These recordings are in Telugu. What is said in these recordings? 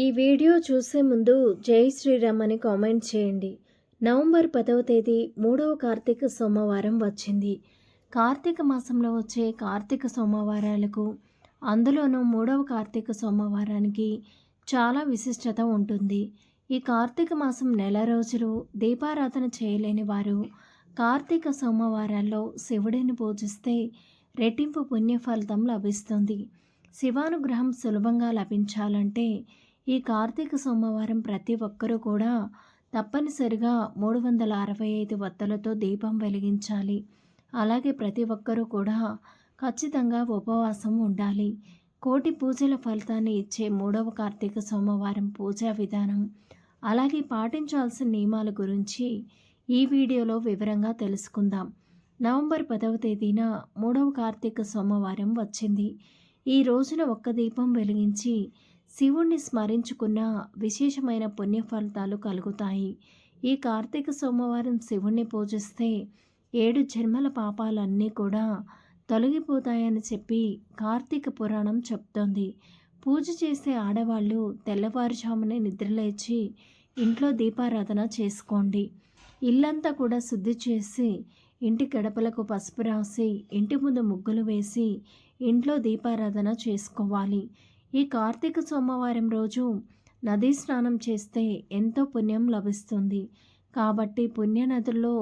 ఈ వీడియో చూసే ముందు జై శ్రీరామ్ అని కామెంట్ చేయండి. నవంబర్ పదవ తేదీ మూడవ కార్తీక సోమవారం వచ్చింది. కార్తీక మాసంలో వచ్చే కార్తీక సోమవారాలకు అందులోనూ మూడవ కార్తీక సోమవారానికి చాలా విశిష్టత ఉంటుంది. ఈ కార్తీక మాసం నెల రోజులు దీపారాధన చేయలేని వారు కార్తీక సోమవారాల్లో శివుడిని పూజిస్తే రెట్టింపు పుణ్య ఫలితం లభిస్తుంది. శివానుగ్రహం సులభంగా లభించాలంటే ఈ కార్తీక సోమవారం ప్రతి ఒక్కరూ కూడా తప్పనిసరిగా మూడు వందల అరవై ఐదు వత్తలతో దీపం వెలిగించాలి. అలాగే ప్రతి ఒక్కరూ కూడా ఖచ్చితంగా ఉపవాసం ఉండాలి. కోటి పూజల ఫలితాన్ని ఇచ్చే మూడవ కార్తీక సోమవారం పూజా విధానం. అలాగే పాటించాల్సిన నియమాల గురించి ఈ వీడియోలో వివరంగా తెలుసుకుందాం. నవంబర్ పదవ తేదీన మూడవ కార్తీక సోమవారం వచ్చింది. ఈ రోజున ఒక్క దీపం వెలిగించి శివుణ్ణి స్మరించుకున్న విశేషమైన పుణ్య ఫలితాలు కలుగుతాయి. ఈ కార్తీక సోమవారం శివుణ్ణి పూజిస్తే ఏడు జన్మల పాపాలన్నీ కూడా తొలగిపోతాయని చెప్పి కార్తీక పురాణం చెప్తోంది. పూజ చేసే ఆడవాళ్ళు తెల్లవారుజామునే నిద్రలేచి ఇంట్లో దీపారాధన చేసుకోండి. ఇల్లంతా కూడా శుద్ధి చేసి ఇంటి గడపలకు పసుపు రాసి ఇంటి ముందు ముగ్గులు వేసి ఇంట్లో దీపారాధన చేసుకోవాలి. ఈ కార్తీక సోమవారం రోజు నదీ స్నానం చేస్తే ఎంతో పుణ్యం లభిస్తుంది. కాబట్టి పుణ్యనదుల్లో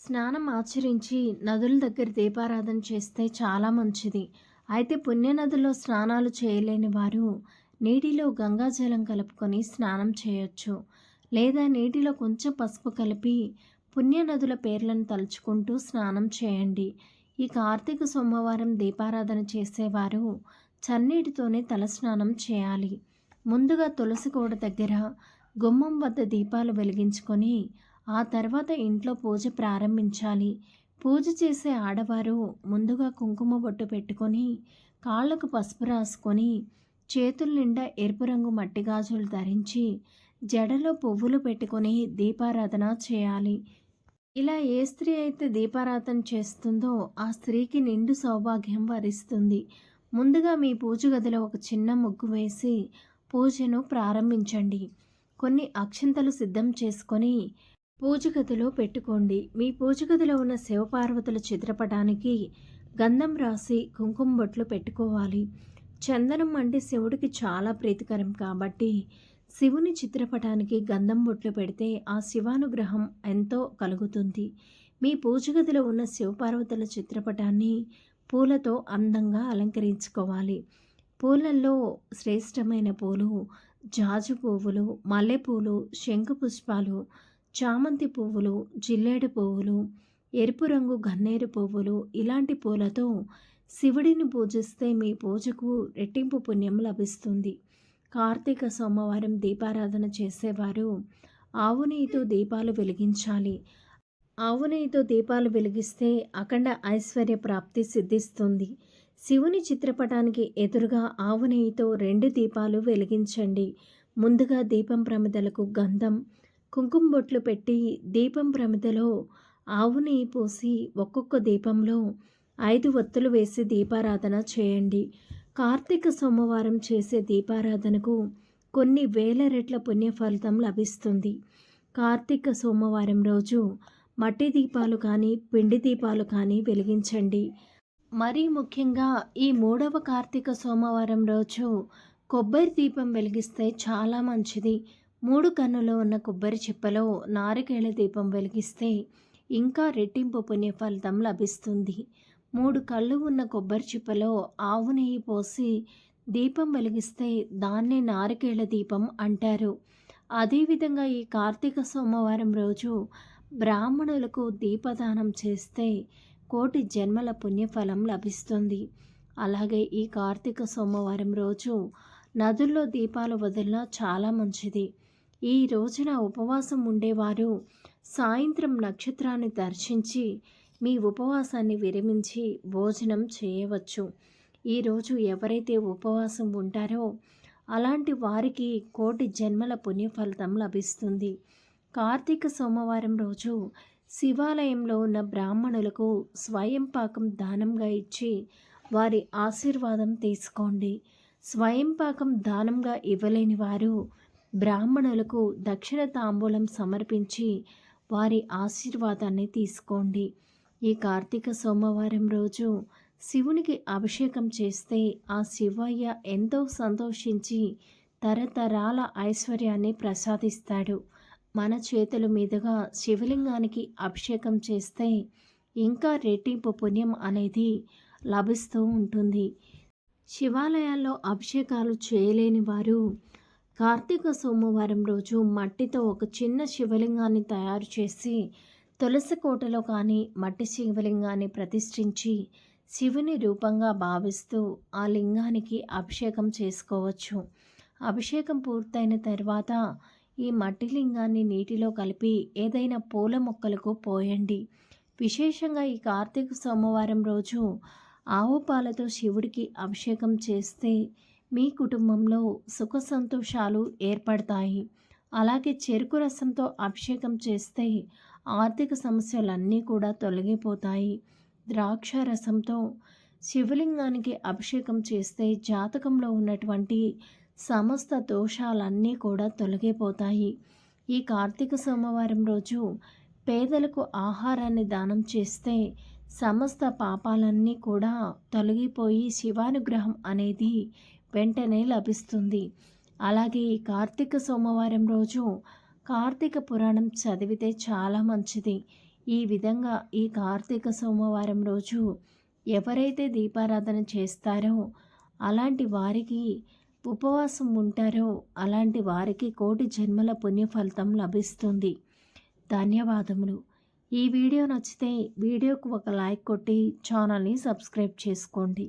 స్నానం ఆచరించి నదుల దగ్గర దీపారాధన చేస్తే చాలా మంచిది. అయితే పుణ్యనదుల్లో స్నానాలు చేయలేని వారు నీటిలో గంగాజలం కలుపుకొని స్నానం చేయొచ్చు. లేదా నీటిలో కొంచెం పసుపు కలిపి పుణ్య నదుల పేర్లను తలుచుకుంటూ స్నానం చేయండి. ఈ కార్తీక సోమవారం దీపారాధన చేసేవారు చన్నీటితోనే తలస్నానం చేయాలి. ముందుగా తులసి కోడ దగ్గర గుమ్మం వద్ద దీపాలు వెలిగించుకొని ఆ తర్వాత ఇంట్లో పూజ ప్రారంభించాలి. పూజ చేసే ఆడవారు ముందుగా కుంకుమ బొట్టు పెట్టుకొని కాళ్ళకు పసుపు రాసుకొని చేతుల నిండా ఎరుపు రంగు మట్టి గాజులు ధరించి జడలో పువ్వులు పెట్టుకొని దీపారాధన చేయాలి. ఇలా ఏ స్త్రీ అయితే దీపారాధన చేస్తుందో ఆ స్త్రీకి నిండు సౌభాగ్యం వరిస్తుంది. ముందుగా మీ పూజ గదిలో ఒక చిన్న ముగ్గు వేసి పూజను ప్రారంభించండి. కొన్ని అక్షంతలు సిద్ధం చేసుకొని పూజ గదిలో పెట్టుకోండి. మీ పూజ గదిలో ఉన్న శివపార్వతుల చిత్రపటానికి గంధం రాసి కుంకుమ బొట్లు పెట్టుకోవాలి. చందనం అంటే శివుడికి చాలా ప్రీతికరం కాబట్టి శివుని చిత్రపటానికి గంధం బొట్లు పెడితే ఆ శివానుగ్రహం ఎంతో కలుగుతుంది. మీ పూజ గదిలో ఉన్న శివపార్వతుల చిత్రపటాన్ని పూలతో అందంగా అలంకరించుకోవాలి. పూలల్లో శ్రేష్టమైన పూలు జాజు పువ్వులు మల్లెపూలు శంకు పుష్పాలు చామంతి పువ్వులు జిల్లేడు పువ్వులు ఎరుపు రంగు గన్నేరు పువ్వులు ఇలాంటి పూలతో శివుడిని పూజిస్తే మీ పూజకు రెట్టింపు పుణ్యం లభిస్తుంది. కార్తీక సోమవారం దీపారాధన చేసేవారు. ఆవు నెయ్యితో దీపాలు వెలిగించాలి. ఆవు నెయ్యితో దీపాలు వెలిగిస్తే అఖండ ఐశ్వర్య ప్రాప్తి సిద్ధిస్తుంది. శివుని చిత్రపటానికి ఎదురుగా ఆవు నెయ్యితో రెండు దీపాలు వెలిగించండి. ముందుగా దీపం ప్రమిదలకు గంధం కుంకుమ బొట్లు పెట్టి దీపం ప్రమిదలో ఆవు నెయ్యి పోసి ఒక్కొక్క దీపంలో ఐదు ఒత్తులు వేసి దీపారాధన చేయండి. కార్తీక సోమవారం చేసే దీపారాధనకు కొన్ని వేల రెట్ల పుణ్య ఫలితం లభిస్తుంది. కార్తీక సోమవారం రోజు మట్టి దీపాలు కానీ పిండి దీపాలు కానీ వెలిగించండి. మరీ ముఖ్యంగా ఈ మూడవ కార్తీక సోమవారం రోజు కొబ్బరి దీపం వెలిగిస్తే చాలా మంచిది. మూడు కన్నులో ఉన్న కొబ్బరి చిప్పలో నారికేళ దీపం వెలిగిస్తే ఇంకా రెట్టింపు పుణ్య ఫలితం లభిస్తుంది. మూడు కళ్ళు ఉన్న కొబ్బరి చిప్పలో ఆవు నెయ్యి పోసి దీపం వెలిగిస్తే దాన్ని నారికేళ దీపం అంటారు. అదేవిధంగా ఈ కార్తీక సోమవారం రోజు బ్రాహ్మణులకు దీపదానం చేస్తే కోటి జన్మల పుణ్యఫలం లభిస్తుంది. అలాగే ఈ కార్తీక సోమవారం రోజు నదుల్లో దీపాలు వదిలినా చాలా మంచిది. ఈ రోజున ఉపవాసం ఉండేవారు సాయంత్రం నక్షత్రాన్ని దర్శించి మీ ఉపవాసాన్ని విరమించి భోజనం చేయవచ్చు. ఈరోజు ఎవరైతే ఉపవాసం ఉంటారో అలాంటి వారికి కోటి జన్మల పుణ్యఫలితం లభిస్తుంది. కార్తీక సోమవారం రోజు శివాలయంలో ఉన్న బ్రాహ్మణులకు స్వయం పాకం దానంగా ఇచ్చి వారి ఆశీర్వాదం తీసుకోండి. స్వయం పాకం దానంగా ఇవ్వలేని వారు బ్రాహ్మణులకు దక్షిణ తాంబూలం సమర్పించి వారి ఆశీర్వాదాన్ని తీసుకోండి. ఈ కార్తీక సోమవారం రోజు శివునికి అభిషేకం చేస్తే ఆ శివయ్య ఎంతో సంతోషించి తరతరాల ఐశ్వర్యాన్ని ప్రసాదిస్తాడు. మన చేతుల మీదుగా శివలింగానికి అభిషేకం చేస్తే ఇంకా రెట్టింపు పుణ్యం అనేది లభిస్తూ ఉంటుంది. శివాలయాల్లో అభిషేకాలు చేయలేని వారు కార్తీక సోమవారం రోజు మట్టితో ఒక చిన్న శివలింగాన్ని తయారు చేసి తులసి కోటలో కానీ మట్టి శివలింగాన్ని ప్రతిష్ఠించి శివుని రూపంగా భావిస్తూ ఆ లింగానికి అభిషేకం చేసుకోవచ్చు. అభిషేకం పూర్తయిన తర్వాత ఈ మట్టి లింగాన్ని నీటిలో కలిపి ఏదైనా పూల మొక్కలకు పోయండి. విశేషంగా ఈ కార్తీక సోమవారం రోజు ఆవు పాలతో శివుడికి అభిషేకం చేస్తే మీ కుటుంబంలో సుఖ సంతోషాలు ఏర్పడతాయి. అలాగే చెరుకు రసంతో అభిషేకం చేస్తే ఆర్థిక సమస్యలన్నీ కూడా తొలగిపోతాయి. ద్రాక్ష రసంతో శివలింగానికి అభిషేకం చేస్తే జాతకంలో ఉన్నటువంటి సమస్త దోషాలన్నీ కూడా తొలగిపోతాయి. ఈ కార్తీక సోమవారం రోజు పేదలకు ఆహారాన్ని దానం చేస్తే సమస్త పాపాలన్నీ కూడా తొలగిపోయి శివానుగ్రహం అనేది వెంటనే లభిస్తుంది. అలాగే ఈ కార్తీక సోమవారం రోజు కార్తీక పురాణం చదివితే చాలా మంచిది. ఈ విధంగా ఈ కార్తీక సోమవారం రోజు ఎవరైతే దీపారాధన చేస్తారో అలాంటి వారికి ఉపవాసం ఉంటారో అలాంటి వారికి కోటి జన్మల పుణ్యఫలితం లభిస్తుంది. ధన్యవాదములు. ఈ వీడియో నచ్చితే వీడియోకు ఒక లైక్ కొట్టి ఛానల్ని సబ్స్క్రైబ్ చేసుకోండి.